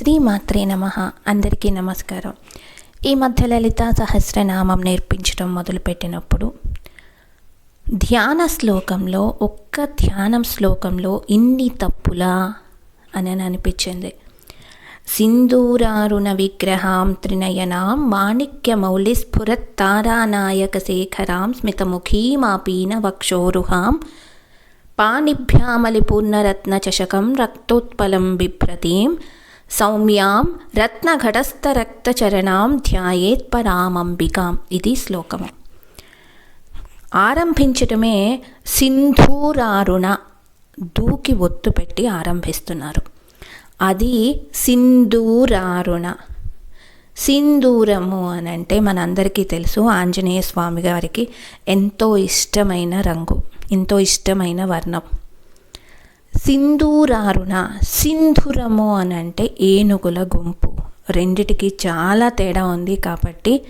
శ్రీమాత్రే నమ. అందరికీ నమస్కారం. ఈ మధ్య లలిత సహస్రనామం నేర్పించడం మొదలుపెట్టినప్పుడు ధ్యాన శ్లోకంలో ఒక్క ధ్యానం శ్లోకంలో ఇన్ని తప్పులా అని అనిపించింది. సింధూరారుణ విగ్రహాం త్రినయనాం మాణిక్యమౌళి స్ఫురత్తారానాయక శేఖరాం స్మితముఖీమాపీన వక్షోరుహాం పాణిభ్యామలిపూర్ణరత్నచషకం రక్తోత్పలం బిభ్రతీం సౌమ్యాం రత్నఘటస్థరక్తచరణాం ధ్యాయేత్ పరామంబికాం ఇది శ్లోకము. ఆరంభించటమే సింధూరారుణ దూకి ఒత్తు పెట్టి ఆరంభిస్తున్నారు. అది సింధూరారుణ. సింధూరము అని అంటే మనందరికీ తెలుసు ఆంజనేయ స్వామి గారికి ఎంతో ఇష్టమైన రంగు ఎంతో ఇష్టమైన వర్ణం. సింధూరారుణ సింధురము అని అంటే ఏనుగుల గుంపు. రెండిటికి చాలా తేడా ఉంది కాబట్టి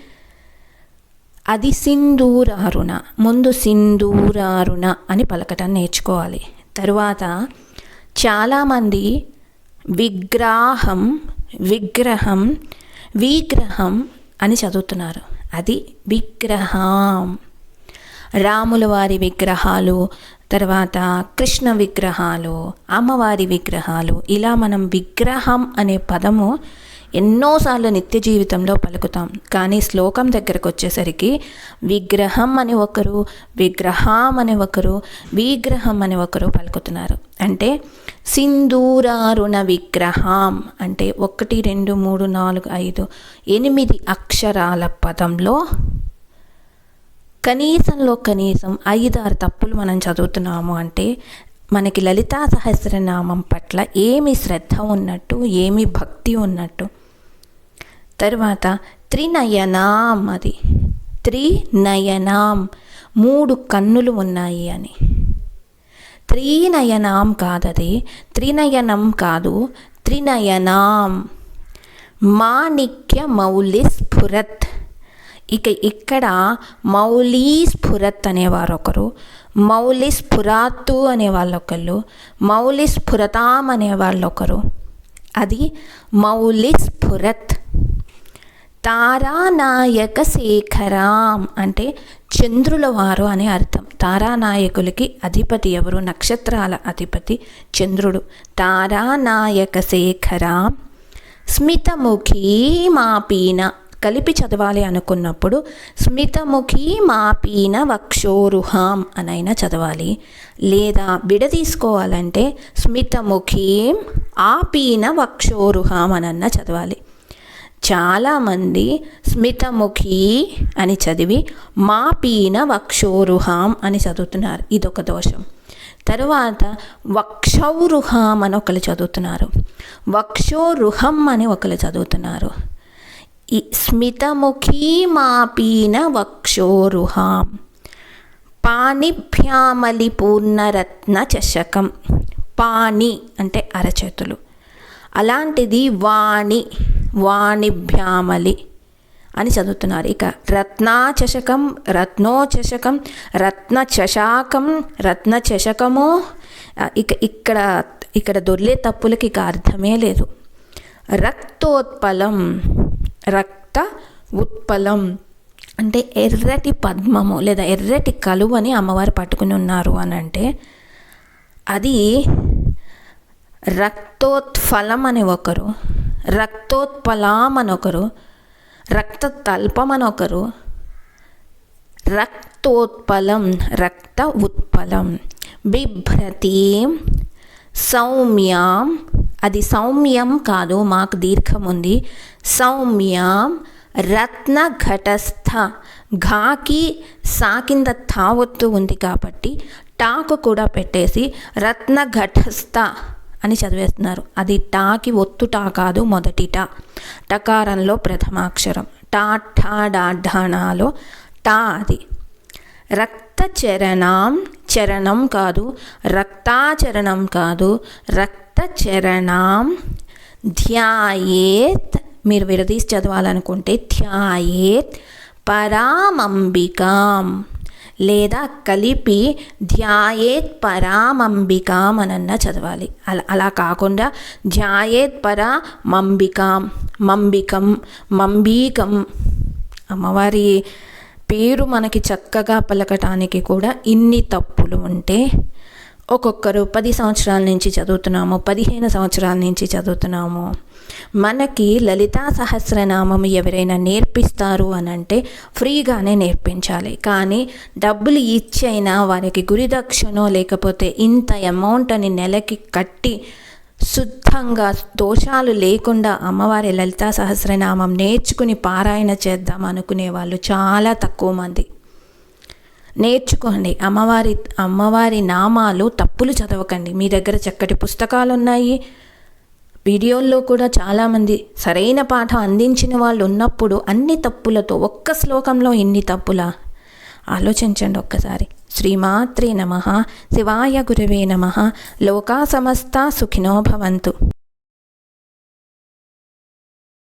అది సింధూరారుణ ముందు సింధూరారుణ అని పలకటం నేర్చుకోవాలి. తరువాత చాలామంది విగ్రాహం విగ్రహం విగ్రహం అని చదువుతున్నారు. అది విగ్రహం. రాముల వారి విగ్రహాలు తర్వాత కృష్ణ విగ్రహాలు అమ్మవారి విగ్రహాలు. ఇలా మనం విగ్రహం అనే పదము ఎన్నోసార్లు నిత్య జీవితంలో పలుకుతాం. కానీ శ్లోకం దగ్గరకు వచ్చేసరికి విగ్రహం అని ఒకరు విగ్రహం అని ఒకరు విగ్రహం అని ఒకరు పలుకుతున్నారు. అంటే సింధూరారుణ విగ్రహం అంటే ఒకటి రెండు మూడు నాలుగు ఐదు ఎనిమిది అక్షరాల పదంలో కనీసంలో కనీసం ఐదారు తప్పులు మనం చదువుతున్నాము అంటే మనకి లలితా సహస్రనామం పట్ల ఏమి శ్రద్ధ ఉన్నట్టు ఏమి భక్తి ఉన్నట్టు. తర్వాత త్రినయనాం అది. త్రినయనాం. మూడు కన్నులు ఉన్నాయి అని. త్రినయనాం కాదది. త్రినయనం కాదు. త్రినయనాం. మాణిక్య మౌలి స్ఫురత్. ఇక ఇక్కడ మౌలీ స్ఫురత్ అనేవారు ఒకరు మౌలి స్ఫురాత్తు అనే వాళ్ళొకళ్ళు మౌలి స్ఫురతాం అనే వాళ్ళొకరు అది మౌలి స్ఫురత్. తారానాయక శేఖరాం అంటే చంద్రుల వారు అనే అర్థం. తారానాయకులకి అధిపతి ఎవరు? నక్షత్రాల అధిపతి చంద్రుడు. తారానాయక శేఖరాం స్మితముఖీ మాపీన కలిపి చదవాలి అనుకున్నప్పుడు స్మితముఖి మాపీన వక్షోరుహాం అనైనా చదవాలి. లేదా విడదీసుకోవాలంటే స్మితముఖీం ఆపీన వక్షోరుహాం అనన్నా చదవాలి. చాలామంది స్మితముఖి అని చదివి మాపీన వక్షోరుహాం అని చదువుతున్నారు. ఇదొక దోషం. తరువాత వక్షౌరుహాం అని ఒకరు చదువుతున్నారు. వక్షోరుహం అని ఒకరు చదువుతున్నారు. ఈ స్మితముఖీ మాపీన వక్షోరుహాం. పాణిభ్యామలి పూర్ణరత్న చషకం. పాణి అంటే అరచేతులు. అలాంటిది వాణి వాణిభ్యామలి అని చదువుతున్నారు. ఇక రత్నాచషకం రత్నోచషకం రత్నో చషకం ఇక ఇక్కడ ఇక్కడ దొర్లే తప్పులకి ఇక అర్థమే లేదు. రక్తోత్పలం రక్త ఉత్పలం. అంటే ఎర్రటి పద్మము లేదా ఎర్రటి కలువని అమ్మవారు పట్టుకుని ఉన్నారు అని అంటే అది రక్తోత్ఫలం అని ఒకరు రక్తోత్పలం అని ఒకరు రక్త తల్పం అని ఒకరు రక్తోత్పలం రక్త ఉత్పలం బిభ్రతీం సౌమ్యాం అది సౌమ్యం కాదు మాకు దీర్ఘం ఉంది. సౌమ్యాం రత్న ఘటస్థ ఘాకి సాకింద ఒత్తు ఉంది కాబట్టి టాకు కూడా పెట్టేసి రత్న ఘటస్థ అని చదివేస్తున్నారు. అది టాకి ఒత్తు టా కాదు మొదటి టా. టకారంలో ప్రథమాక్షరం టా ఠా డాఢాణాలో టా అది. రక్త చరణం చరణం కాదు రక్తాచరణం కాదు రక్త చరణం ధ్యాయేత్. మీరు విడదీసి చదవాలనుకుంటే ధ్యాయేత్ పరామంబికాం లేదా కలిపి ధ్యాయేత్ పరామంబికాం అనన్నా చదవాలి. అలా అలా కాకుండా ధ్యాయేత్ పరా మంబికాం మంబికం మంబీకం. అమ్మవారి పేరు మనకి చక్కగా పలకటానికి కూడా ఇన్ని తప్పులు ఉంటే ఒక్కొక్కరు పది సంవత్సరాల నుంచి చదువుతున్నాము పదిహేను సంవత్సరాల నుంచి చదువుతున్నాము. మనకి లలితా సహస్రనామం ఎవరైనా నేర్పిస్తారు అని అంటే ఫ్రీగానే నేర్పించాలి. కానీ డబ్బులు ఇచ్చైనా వారికి గురిదక్షిణో లేకపోతే ఇంత అమౌంట్ అని నెలకి కట్టి శుద్ధంగా దోషాలు లేకుండా అమ్మవారి లలితా సహస్రనామం నేర్చుకుని పారాయణ చేద్దాం అనుకునే వాళ్ళు చాలా తక్కువ మంది. నేర్చుకోండి. అమ్మవారి అమ్మవారి నామాలు తప్పులు చదవకండి. మీ దగ్గర చక్కటి పుస్తకాలు ఉన్నాయి వీడియోల్లో కూడా చాలామంది సరైన పాఠం అందించిన వాళ్ళు ఉన్నప్పుడు అన్ని తప్పులతో ఒక్క శ్లోకంలో ఇన్ని తప్పులా? ఆలోచించండి ఒక్కసారి. శ్రీమాత్రే నమ. శివాయ గురవే నమ. లోకా సమస్త సుఖినో భవంతు.